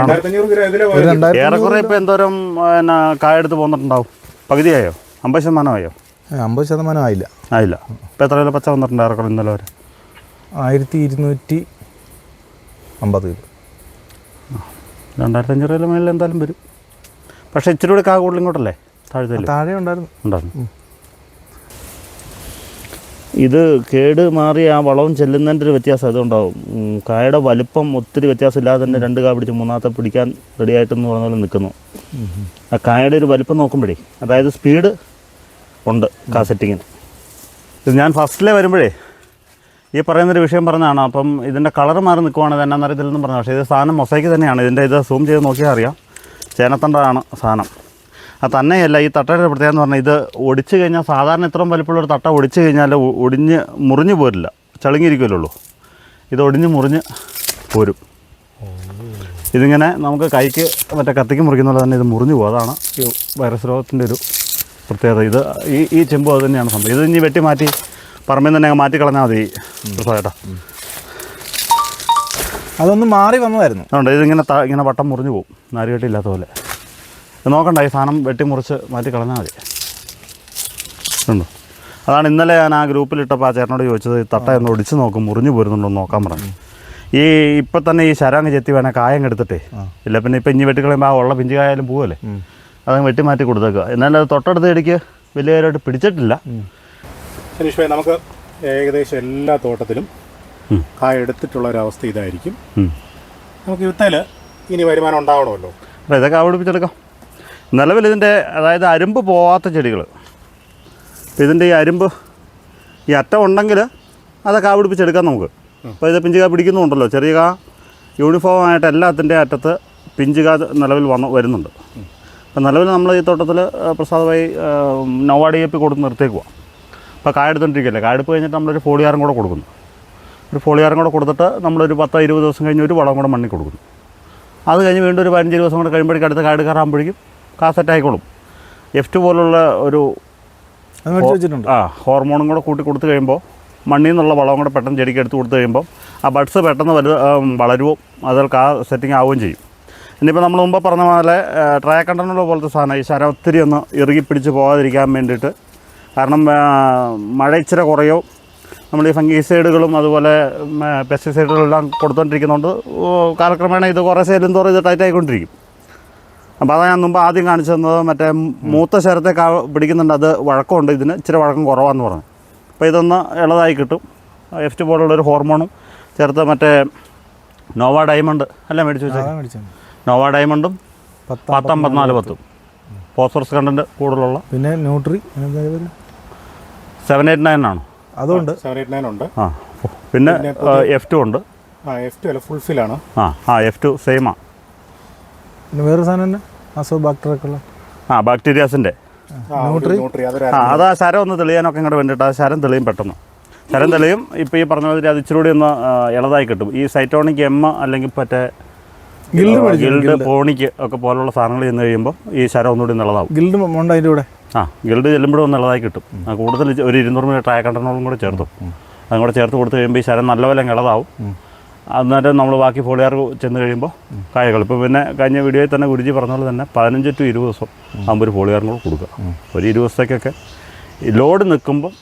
ഏറെക്കുറെ ഇപ്പോൾ എന്തോരം പിന്നെ കായെടുത്ത് പോന്നിട്ടുണ്ടാവും? പകുതിയായോ? അമ്പത് ശതമാനമായോ? അമ്പത് ശതമാനം ആയില്ല. ആയില്ല. ഇപ്പം എത്ര കിലോ പച്ച വന്നിട്ടുണ്ട് ഏറെക്കുറെ ഇന്നലെ വരെ? ആയിരത്തി ഇരുന്നൂറ്റി അമ്പത് കിലോ. രണ്ടായിരത്തി അഞ്ഞൂറ് കിലോ മേളിൽ എന്തായാലും വരും. പക്ഷേ ഇച്ചിരി കൂടി കാ കൂടുതൽ ഇങ്ങോട്ടല്ലേ? താഴെ താഴെ ഉണ്ടായിരുന്നു. ഉണ്ടായിരുന്നു. ഇത് കേട് മാറി ആ വളവും ചെല്ലുന്നതിന്റെ ഒരു വ്യത്യാസം അതുണ്ടാവും കായയുടെ വലിപ്പം ഒത്തിരി വ്യത്യാസമില്ലാതെ തന്നെ രണ്ട് കാ പിടിച്ച് മൂന്നാമത്തെ പിടിക്കാൻ റെഡിയായിട്ടെന്ന് പറഞ്ഞ പോലെ നിൽക്കുന്നു. ആ കായയുടെ ഒരു വലിപ്പം നോക്കുമ്പോഴേ അതായത് സ്പീഡ് ഉണ്ട് കാ സെറ്റിങ്ങിന് ഇത് ഞാൻ ഫസ്റ്റിലെ വരുമ്പോഴേ ഈ പറയുന്നൊരു വിഷയം പറഞ്ഞതാണ്. അപ്പം ഇതിന്റെ കളർ മാറി നിൽക്കുവാണ് ഇത് എന്നാന്ന് അറിയത്തില്ലെന്നും പറഞ്ഞു. പക്ഷേ ഇത് സാധനം മൊസൈക്ക് തന്നെയാണ്. ഇതിന്റെ ഇത് സൂം ചെയ്ത് നോക്കിയാൽ അറിയാം. ചേനത്തണ്ടാണ് സാധനം. അത് തന്നെയല്ല ഈ തട്ടയുടെ പ്രത്യേകത എന്ന് പറഞ്ഞാൽ ഇത് ഒടിച്ചു കഴിഞ്ഞാൽ സാധാരണ ഇത്രയും വലിപ്പമുള്ള ഒരു തട്ട ഒടിച്ചു കഴിഞ്ഞാൽ ഒടിഞ്ഞ് മുറിഞ്ഞു പോരില്ല. ചളുങ്ങിയിരിക്കുമല്ലോ ഇത് ഒടിഞ്ഞ് മുറിഞ്ഞ് പോരും. ഇതിങ്ങനെ നമുക്ക് കൈക്ക് മറ്റേ കത്തിക്ക് മുറിക്കുന്ന പോലെ തന്നെ ഇത് മുറിഞ്ഞു പോകും അതാണ് ഈ വൈറസ് രോഗത്തിന്റെ ഒരു പ്രത്യേകത. ഇത് ഈ ഈ ചെമ്പ് അത് തന്നെയാണ് സംഭവം. ഇത് ഇനി വെട്ടി മാറ്റി പറമ്പിൽ തന്നെ മാറ്റി കളഞ്ഞാൽ മതി. പ്രസാദേട്ടാ അതൊന്ന് മാറി വന്നതായിരുന്നു. അതുകൊണ്ട് ഇതിങ്ങനെ ഇങ്ങനെ വട്ടം മുറിഞ്ഞു പോകും നാരുകെട്ടില്ലാത്ത പോലെ. നോക്കണ്ട ഈ സാധനം വെട്ടിമുറിച്ച് മാറ്റി കളഞ്ഞാൽ മതി. ഉണ്ടോ? അതാണ് ഇന്നലെ ഞാൻ ആ ഗ്രൂപ്പിലിട്ടപ്പോൾ ആ ചേട്ടനോട് ചോദിച്ചത് തട്ട എന്ന് ഒടിച്ച് നോക്കും മുറിഞ്ഞു പോരുന്നുണ്ടോ എന്ന് നോക്കാൻ പറഞ്ഞു. ഈ ഇപ്പം തന്നെ ഈ ശരാങ്ങ് ചെത്തി വേണേൽ കായം എടുത്തിട്ടേ. ഇല്ല പിന്നെ ഇപ്പം ഇനി വെട്ടിക്കളയുമ്പോൾ ആ ഉള്ള പിഞ്ചു കായാലും പോവല്ലേ? അതങ്ങ് വെട്ടി മാറ്റി കൊടുത്തേക്കുക എന്നാലും അത് തൊട്ടടുത്ത് ഇടയ്ക്ക് വലിയ കാര്യമായിട്ട് പിടിച്ചിട്ടില്ല. സുനീഷ് ഭായി നമുക്ക് ഏകദേശം എല്ലാ തോട്ടത്തിലും കായ എടുത്തിട്ടുള്ള ഒരവസ്ഥ ഇതായിരിക്കും. നമുക്ക് യുദ്ധത്തിൽ ഇനി വരുമാനം ഉണ്ടാവണമല്ലോ. അപ്പോൾ ഇതൊക്കെ അവടിപ്പിച്ചെടുക്കാം നിലവിൽ ഇതിന്റെ അതായത് അരുമ്പ് പോവാത്ത ചെടികൾ ഇതിന്റെ ഈ അരുമ്പ് ഈ അറ്റം ഉണ്ടെങ്കിൽ അതൊക്കെ ആവിടിപ്പിച്ചെടുക്കാം നമുക്ക്. അപ്പോൾ ഇത് പിഞ്ചുക പിടിക്കുന്നുണ്ടല്ലോ. ചെറിയ കാ യൂണിഫോം ആയിട്ട് എല്ലാത്തിന്റെ അറ്റത്ത് പിഞ്ചുക നിലവിൽ വന്ന് വരുന്നുണ്ട്. അപ്പം നിലവിൽ നമ്മൾ ഈ തോട്ടത്തിൽ പ്രസാദമായി നവാടി എപ്പി കൊടുത്ത് നിർത്തേക്കുക അപ്പോൾ കായെടുത്തോണ്ടിരിക്കുകയല്ലേ കായെടുപ്പ് കഴിഞ്ഞിട്ട് നമ്മളൊരു ഫോളിയാറും കൂടെ കൊടുക്കുന്നു. ഒരു ഫോളിയാറും കൂടെ കൊടുത്തിട്ട് നമ്മളൊരു പത്ത് ഇരുപത് ദിവസം കഴിഞ്ഞ് ഒരു വളം കൂടെ മണ്ണിൽ കൊടുക്കുന്നു. അത് കഴിഞ്ഞ് വീണ്ടും ഒരു പതിനഞ്ച് ദിവസം കൂടെ കഴിയുമ്പോഴേക്കും അടുത്ത കാട് കയറാകുമ്പോഴേക്കും കാ സെറ്റ് ആയിക്കോളും എഫ് ടു പോലുള്ള ഒരു ആ ഹോർമോണും കൂടെ കൂട്ടി കൊടുത്തു കഴിയുമ്പോൾ മണ്ണിൽ നിന്നുള്ള വളവും കൂടെ പെട്ടെന്ന് ചെടിക്ക് എടുത്ത് കൊടുത്തു കഴിയുമ്പോൾ ആ ബഡ്സ് പെട്ടെന്ന് വലു വളരുവോ അതിൽ കാ സെറ്റിംഗ് ആവുകയും ചെയ്യും. ഇനിയിപ്പോൾ നമ്മൾ മുമ്പ് പറഞ്ഞ പോലെ ട്രയ കണ്ടനുള്ള പോലത്തെ സാധനം ഈ ശരം ഒത്തിരി ഒന്ന് ഇറുകി പിടിച്ച് പോകാതിരിക്കാൻ വേണ്ടിയിട്ട് കാരണം മഴ ഇച്ചിരി കുറയോ നമ്മൾ ഈ ഫംഗീസൈഡുകളും അതുപോലെ പെസ്റ്റിസൈഡുകളെല്ലാം കൊടുത്തുകൊണ്ടിരിക്കുന്നതുകൊണ്ട് കാലക്രമേണ ഇത് കുറേ സേലും തോറും ഇത് ടൈറ്റ് ആയിക്കൊണ്ടിരിക്കും. അപ്പോൾ അതാണ് ഞാൻ മുമ്പ് ആദ്യം കാണിച്ചു തന്നത് മറ്റേ മൂത്ത ശരത്തെ കാ പിടിക്കുന്നുണ്ട്. അത് വഴക്കമുണ്ട് ഇതിന്. ഇച്ചിരി വഴക്കം കുറവാന്ന് പറഞ്ഞു. അപ്പോൾ ഇതൊന്ന് ഇളതായി കിട്ടും. എഫ് ടി പോലുള്ളൊരു ഹോർമോണും ചേർത്ത് മറ്റേ നോവ ഡയമണ്ട് അല്ല മേടിച്ചു വെച്ചാൽ നോവ ഡയമണ്ടും പത്താം പത്തിനാല് പത്തും. ഫോസ്ഫറസ് കണ്ടന്റ് കൂടുതലുള്ള. പിന്നെ ന്യൂട്രി സെവൻ എയ്റ്റ് നയൻ ആണോ? അതുണ്ട്. സെവൻ എയ്റ്റ് നയൻ ഉണ്ട്. ആ പിന്നെ എഫ് ടു ഉണ്ട്. ആ എഫ് ടു അല്ല ഫുൾഫിലാണ് ആ ആ എഫ് ടു ആണ് പിന്നെ വേറൊരു സാധനം തന്നെ? അസോ ബാക്ടീരിയൊക്കെ ആ ബാക്ടീരിയാസിന്റെ അത് ആ ശരം ഒന്ന് തെളിയാനൊക്കെ ഇങ്ങോട്ട് വേണ്ടിയിട്ട് ആ ശരം തെളിയും പെട്ടെന്ന്. ശരം തെളിയും ഇപ്പോൾ ഈ പറഞ്ഞ മാതിരി അത് ഇച്ചിരി കൂടി ഒന്ന് ഇളതായി കിട്ടും. ഈ സൈറ്റോണിക് എം അല്ലെങ്കിൽ മറ്റേ ഗിൽഡ് ഗിൽഡ് പോണിക്ക് ഒക്കെ പോലുള്ള സാധനങ്ങൾ ചെന്ന് കഴിയുമ്പോൾ ഈ ശരം ഒന്നുകൂടി നല്ലതാവും ഗിൽഡ് ഉണ്ട് അതിന്റെ കൂടെ? ആ ഗിൽഡ് ചെല്ലുമ്പോഴും ഒന്ന് ഇളതായി കിട്ടും. ആ, കൂടുതൽ ഒരു ഇരുന്നൂറ് മീറ്റർ ട്രായ കണ്ടനോളും കൂടെ ചേർത്തും. അതും കൂടെ ചേർത്ത് കൊടുത്തു കഴിയുമ്പോൾ ഈ ശരം നല്ലപോലെ ഇളതാവും. അന്നേരം നമ്മൾ ബാക്കി ഫോളിയാർ ചെന്ന് കഴിയുമ്പോൾ കായകൾ. ഇപ്പോൾ പിന്നെ കഴിഞ്ഞ വീഡിയോയിൽ തന്നെ ഗുരുജി പറഞ്ഞ പോലെ തന്നെ പതിനഞ്ച് ടു ഇരുപത് ദിവസം ആകുമ്പോൾ ഒരു ഫോളിയാറും കൂടെ കൊടുക്കുക. ഒരു ഇരുപത് ദിവസത്തേക്കൊക്കെ ലോഡ് നിൽക്കുമ്പോൾ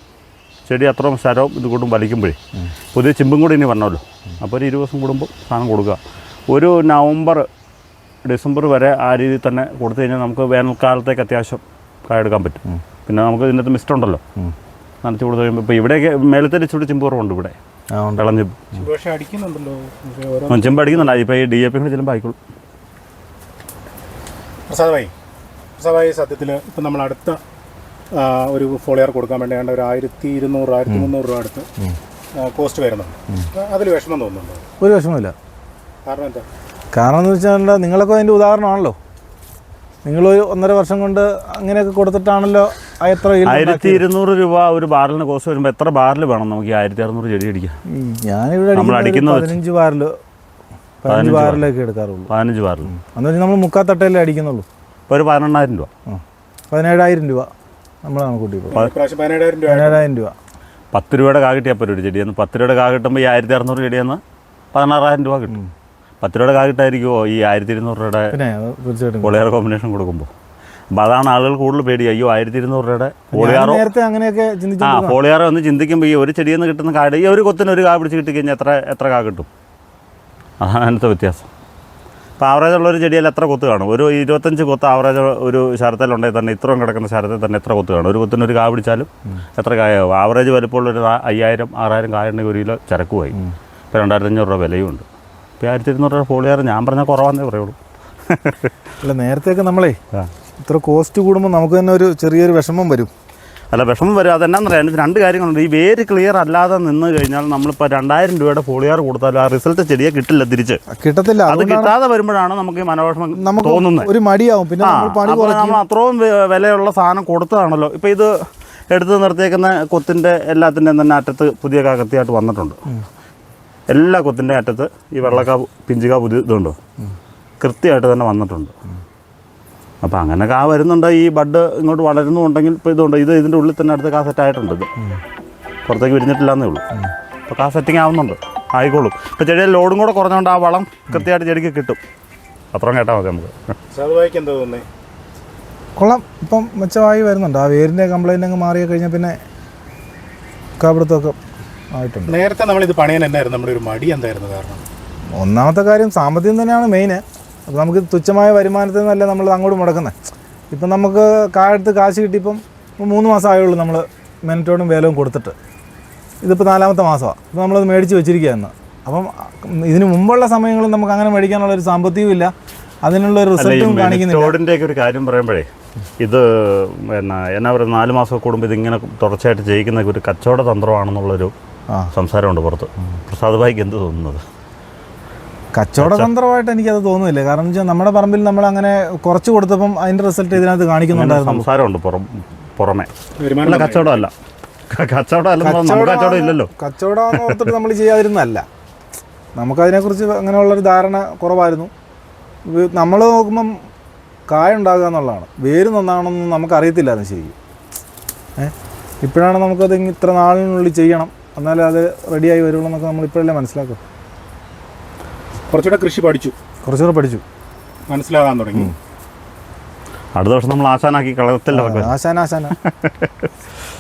ചെടി അത്രയും സ്ഥലവും ഇത് കൂട്ടും വലിക്കുമ്പോഴേ പുതിയ ചിമ്പും കൂടി ഇനി പറഞ്ഞല്ലോ അപ്പോൾ ഒരു ഇരുപത് ദിവസം കൂടുമ്പോൾ സാധനം കൊടുക്കുക. ഒരു നവംബർ ഡിസംബർ വരെ ആ രീതിയിൽ തന്നെ കൊടുത്തു കഴിഞ്ഞാൽ നമുക്ക് വേനൽക്കാലത്തേക്ക് അത്യാവശ്യം കായെടുക്കാൻ പറ്റും. പിന്നെ നമുക്ക് ഇതിനകത്ത് മിസ്റ്റ് ഉണ്ടല്ലോ. നനച്ച് കൊടുത്തു കഴിയുമ്പോൾ ഇപ്പോൾ ഇവിടെയൊക്കെ മേലത്തെ ഇച്ചിരി ചിമ്പ് കുറവുണ്ട് ഇവിടെ. ആ ചെമ്പ്. ചിമ്പ് അടിക്കുന്നുണ്ട്. ഇപ്പോൾ ഈ ഡി എ പി കൂടെ ചിലപ്പോൾ ആയിക്കോളും പ്രസാദമായി പ്രസാദമായി സത്യത്തിൽ ഇപ്പം നമ്മൾ അടുത്ത ഒരു ഫോളിയർ കൊടുക്കാൻ വേണ്ടി ഒരു ആയിരത്തി ഇരുന്നൂറ് ആയിരത്തി മുന്നൂറ് രൂപ അടുത്ത് കോസ്റ്റ് വരുന്നുണ്ട്. അതിൽ വിഷമം തോന്നുന്നുണ്ടോ? ഒരു വിഷമമില്ല കാരണം എന്താ? കാരണം എന്ന് വെച്ചാൽ നിങ്ങളൊക്കെ അതിന്റെ ഉദാഹരണമാണല്ലോ. നിങ്ങൾ ഒരു ഒന്നര വർഷം കൊണ്ട് അങ്ങനെയൊക്കെ കൊടുത്തിട്ടാണല്ലോ ആ എത്ര ആയിരത്തി. ഇരുന്നൂറ് രൂപ ഒരു ബാറിന് കോസ്റ്റ് വരുമ്പോൾ എത്ര ബാറിൽ വേണം നമുക്ക് ഈ ആയിരത്തി അറുന്നൂറ് ചെടി അടിക്കാം ഞാനിവിടെ നമ്മൾ അടിക്കുന്നത് അടിക്കുന്നത് ഒരു പതിനഞ്ച് ബാറിൽ പതിനഞ്ച് ബാറിലൊക്കെ എടുക്കാറുള്ളൂ. പതിനഞ്ച് ബാറിൽ അന്ന് വെച്ചാൽ നമ്മൾ മുക്കാത്തട്ടയിലേ അടിക്കുന്നുള്ളൂ. ഇപ്പോൾ ഒരു പതിനെണ്ണായിരം രൂപ. പതിനേഴായിരം രൂപ നമ്മളാണ് കൂട്ടി പതിനേഴായിരം രൂപ. പതിനേഴായിരം രൂപ. പത്ത് രൂപയുടെ കാ പോലും ഒരു ചെടിയെന്ന്? പത്ത് രൂപയുടെ കാ കിട്ടുമ്പോൾ ഈ ആയിരത്തി അറുന്നൂറ് ചെടിയെന്ന് പതിനാറായിരം രൂപ കിട്ടും. പത്ത് രൂപയുടെ കാ കിട്ടായിരിക്കുമോ ഈ ആയിരത്തി ഇരുന്നൂറ് രൂപയുടെ തീർച്ചയായിട്ടും. പോളിയാർ കോമ്പിനേഷൻ കൊടുക്കുമ്പോൾ അപ്പോൾ അതാണ് ആളുകൾ കൂടുതൽ പേടി അയ്യോ ആയിരത്തി ഇരുന്നൂറ് രൂപയുടെ പോളിയാറോ നേരത്തെ അങ്ങനെയൊക്കെ ആ പോളിയാറോ ഒന്ന് ചിന്തിക്കുമ്പോൾ ഈ ഒരു ചെടിയിൽ നിന്ന് കിട്ടുന്ന കാട് ഈ ഒരു കൊത്തിന് ഒരു കാ പിടിച്ച് കിട്ടി കഴിഞ്ഞാൽ എത്ര എത്ര കാ കിട്ടും? അതാണ് അതിനകത്തെ വ്യത്യാസം. ഇപ്പോൾ ആവറേജ് ഉള്ള ഒരു ചെടിയിൽ എത്ര കൊത്ത് കാണും? ഒരു ഇരുപത്തഞ്ച് കൊത്ത് ആവറേജ് ഒരു ശരത്തിലുണ്ടെങ്കിൽ തന്നെ ഇത്രയും കിടക്കുന്ന ശരത്തിൽ തന്നെ എത്ര കൊത്ത് കാണും? ഒരു കൊത്തിന് ഒരു കാ പിടിച്ചാലും എത്ര കായാവും? ആവറേജ് വലുപ്പമുള്ള ഒരു നാ- അയ്യായിരം ആറായിരം കായ ഉണ്ടെങ്കിൽ ഒരു കിലോ ചരക്കുമായി. ഇപ്പോൾ രണ്ടായിരത്തഞ്ഞൂറ് രൂപ വിലയും ഉണ്ട് ഇപ്പോൾ ആയിരത്തി ഇരുന്നൂറ് രൂപ ഞാൻ പറഞ്ഞാൽ കുറവാന്നേ പറയുള്ളൂ. അല്ല നേരത്തെയൊക്കെ നമ്മളേ ഇത്ര കോസ്റ്റ് കൂടുമ്പോൾ നമുക്ക് തന്നെ ഒരു ചെറിയൊരു വിഷമം വരും. അല്ല വിഷമം വരും. അതെന്നാന്ന് അതിന് രണ്ട് കാര്യങ്ങളുണ്ട്. ഈ വേര് ക്ലിയർ അല്ലാതെ നിന്ന് കഴിഞ്ഞാൽ നമ്മളിപ്പോൾ രണ്ടായിരം രൂപയുടെ പോളിയാർ കൊടുത്താലും ആ റിസൾട്ട് ചെടിയെ കിട്ടില്ല തിരിച്ച്. കിട്ടത്തില്ല. അത് കിട്ടാതെ വരുമ്പോഴാണ് നമുക്ക് ഈ നമുക്ക് തോന്നുന്നത് ഒരു മടിയാവും. പിന്നെ അപ്പോൾ നമ്മൾ അത്രയും വിലയുള്ള സാധനം കൊടുത്തതാണല്ലോ. ഇപ്പോൾ ഇത് എടുത്ത് നിർത്തിയേക്കുന്ന കൊത്തിന്റെ എല്ലാത്തിന്റെയും തന്നെ അറ്റത്ത് പുതിയ കകത്തിയായിട്ട് വന്നിട്ടുണ്ട്. എല്ലാ കൊത്തിന്റെ അറ്റത്ത് ഈ വെള്ളക്ക പിഞ്ചുക പുതിയ ഇതുണ്ടോ? കൃത്യമായിട്ട് തന്നെ വന്നിട്ടുണ്ട്. അപ്പോൾ അങ്ങനെ കാ വരുന്നുണ്ട്. ഈ ബഡ് ഇങ്ങോട്ട് വളരുന്നുണ്ടെങ്കിൽ ഇപ്പോൾ ഇതുണ്ട്. ഇത് ഇതിന്റെ ഉള്ളിൽ തന്നെ അടുത്ത് കാ സെറ്റായിട്ടുണ്ട് ഇത്. പുറത്തേക്ക് വിരിഞ്ഞിട്ടില്ലാന്നേ ഉള്ളൂ. അപ്പോൾ കാ സെറ്റിംഗ് ആവുന്നുണ്ട്. ആയിക്കോളും. ഇപ്പോൾ ചെടിയിൽ ലോഡും കൂടെ കുറഞ്ഞുകൊണ്ട് ആ വളം കൃത്യമായിട്ട് ചെടിക്ക് കിട്ടും. അത്രയും കേട്ടാൽ മതി നമുക്ക്. കുളം കൊള്ളാം. ഇപ്പം മെച്ചമായി വരുന്നുണ്ട്. ആ വേരിന്റെ കംപ്ലൈന്റ് അങ്ങ് മാറിയ കഴിഞ്ഞാൽ പിന്നെ കാപിടുത്തമൊക്കെ ആയിട്ടുണ്ട്. നേരത്തെ നമ്മൾ ഇത് പണിയാൻ എന്നായിരുന്നു? നമ്മുടെ ഒരു മടി എന്തായിരുന്നു കാരണം? ഒന്നാമത്തെ കാര്യം സാമ്പത്തികം തന്നെയാണ് മെയിൻ അപ്പോൾ നമുക്ക് തുച്ഛമായ വരുമാനത്തിൽ നിന്നല്ല നമ്മൾ അങ്ങോട്ട് മുടക്കുന്നത് ഇപ്പം നമുക്ക് കാലത്ത് കാശ് കിട്ടിയപ്പം ഇപ്പം മൂന്ന് മാസം ആയുള്ളൂ നമ്മൾ മെനറ്റോടും വേലവും കൊടുത്തിട്ട്. ഇതിപ്പോൾ നാലാമത്തെ മാസമാണ് അപ്പോൾ നമ്മളത് മേടിച്ച് വെച്ചിരിക്കുകയെന്ന് അപ്പം ഇതിനു മുമ്പുള്ള സമയങ്ങളിൽ നമുക്ക് അങ്ങനെ മേടിക്കാനുള്ള ഒരു സാമ്പത്തികവും ഇല്ല. അതിനുള്ള ഒരു റിസൾട്ടും കാണിക്കുന്നില്ല. ഒരു കാര്യം പറയുമ്പോഴേ ഇത് എന്നാ എന്നാ പറയുക നാല് മാസം കൂടുമ്പോൾ ഇതിങ്ങനെ തുടർച്ചയായിട്ട് ജയിക്കുന്ന ഒരു കച്ചവട തന്ത്രമാണെന്നുള്ളൊരു സംസാരമുണ്ട് പുറത്ത്. പ്രസാദ് ഭായിക്ക് എന്ത് തോന്നുന്നത്? കച്ചവട തന്ത്രമായിട്ട് എനിക്കത് തോന്നുന്നില്ല. കാരണം വെച്ചാൽ നമ്മുടെ പറമ്പിൽ നമ്മൾ അങ്ങനെ കുറച്ച് കൊടുത്തപ്പം അതിന്റെ റിസൾട്ട് ഇതിനകത്ത് കാണിക്കുന്നുണ്ടായിരുന്നു. സംസാരമുണ്ട് പുറം പുറമെ. കച്ചവടമല്ല. കച്ചവടം ഇല്ലല്ലോ. കച്ചവടം ഓർത്തിട്ട് നമ്മൾ ചെയ്യാതിരുന്നല്ല നമുക്കതിനെക്കുറിച്ച് അങ്ങനെയുള്ളൊരു ധാരണ കുറവായിരുന്നു. നമ്മൾ നോക്കുമ്പം കായ ഉണ്ടാകുക എന്നുള്ളതാണ്. വേര് നന്നാണെന്ന് നമുക്കറിയത്തില്ലായിരുന്നു ശരിക്കും. ഏഹ് ഇപ്പോഴാണ് നമുക്കത് ഇത്ര നാളിനുള്ളിൽ ചെയ്യണം. എന്നാലേ അത് റെഡിയായി വരുള്ളൂ എന്നൊക്കെ നമ്മൾ ഇപ്പോഴല്ലേ മനസ്സിലാക്കും കുറച്ചുകൂടെ കൃഷി പഠിച്ചു. കുറച്ചുകൂടെ പഠിച്ചു. മനസ്സിലാകാൻ തുടങ്ങി. അടുത്ത വർഷം നമ്മൾ ആശാനാക്കി കളത്തിൽ ഇറക്കുക ആശാന ആശാന *laughs*